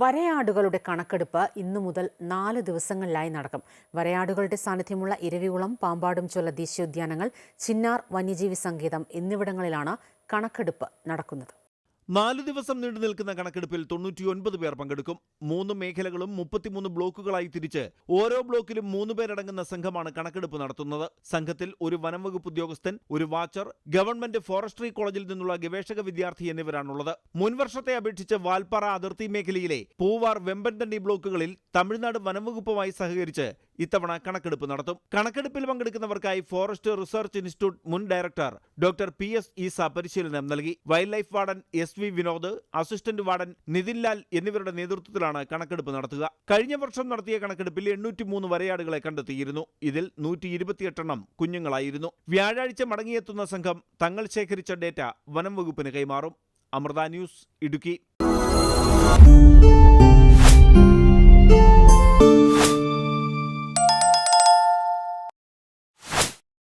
വരയാടുകളുടെ കണക്കെടുപ്പ് ഇന്നു മുതൽ നാല് ദിവസങ്ങളിലായി നടക്കും. വരയാടുകളുടെ സാന്നിധ്യമുള്ള ഇരവികുളം പാമ്പാടും ചൊല്ല ദേശീയോദ്യാനങ്ങൾ ചിന്നാർ വന്യജീവി സങ്കേതം എന്നിവിടങ്ങളിലാണ് കണക്കെടുപ്പ് നടക്കുന്നത്. നാല് ദിവസം നീണ്ടു നിൽക്കുന്ന കണക്കെടുപ്പിൽ തൊണ്ണൂറ്റിയൊൻപത് പേർ പങ്കെടുക്കും. മൂന്ന് മേഖലകളും മുപ്പത്തിമൂന്ന് ബ്ലോക്കുകളായി തിരിച്ച് ഓരോ ബ്ലോക്കിലും മൂന്ന് പേരടങ്ങുന്ന സംഘമാണ് കണക്കെടുപ്പ് നടത്തുന്നത്. സംഘത്തിൽ ഒരു വനം വകുപ്പ് ഉദ്യോഗസ്ഥൻ ഒരു വാച്ചർ ഗവൺമെന്റ് ഫോറസ്ട്രി കോളേജിൽ നിന്നുള്ള ഗവേഷക വിദ്യാർത്ഥി എന്നിവരാണുള്ളത്. മുൻവർഷത്തെ അപേക്ഷിച്ച് വാൽപ്പാറ അതിർത്തി മേഖലയിലെ പൂവാർ വെമ്പൻതണ്ടി ബ്ലോക്കുകളിൽ തമിഴ്നാട് വനംവകുപ്പുമായി സഹകരിച്ച് ഇത്തവണ കണക്കെടുപ്പ് നടത്തും. കണക്കെടുപ്പിൽ പങ്കെടുക്കുന്നവർക്കായി ഫോറസ്റ്റ് റിസർച്ച് ഇൻസ്റ്റിറ്റ്യൂട്ട് മുൻ director doctor P S Easa പരിശീലനം നൽകി. Wild life warden V Vinod assistant warden Nithin Lal എന്നിവരുടെ നേതൃത്വത്തിലാണ് കണക്കെടുപ്പ് നടത്തുക. കഴിഞ്ഞ വർഷം നടത്തിയ കണക്കെടുപ്പിൽ എണ്ണൂറ്റി മൂന്ന് വരയാടുകളെ കണ്ടെത്തിയിരുന്നു. ഇതിൽ നൂറ്റി ഇരുപത്തിയെട്ടെണ്ണം കുഞ്ഞുങ്ങളായിരുന്നു. വ്യാഴാഴ്ച മടങ്ങിയെത്തുന്ന സംഘം തങ്ങൾ ശേഖരിച്ച ഡേറ്റ വനം വകുപ്പിന് കൈമാറും. അമൃത ന്യൂസ് ഇടുക്കി.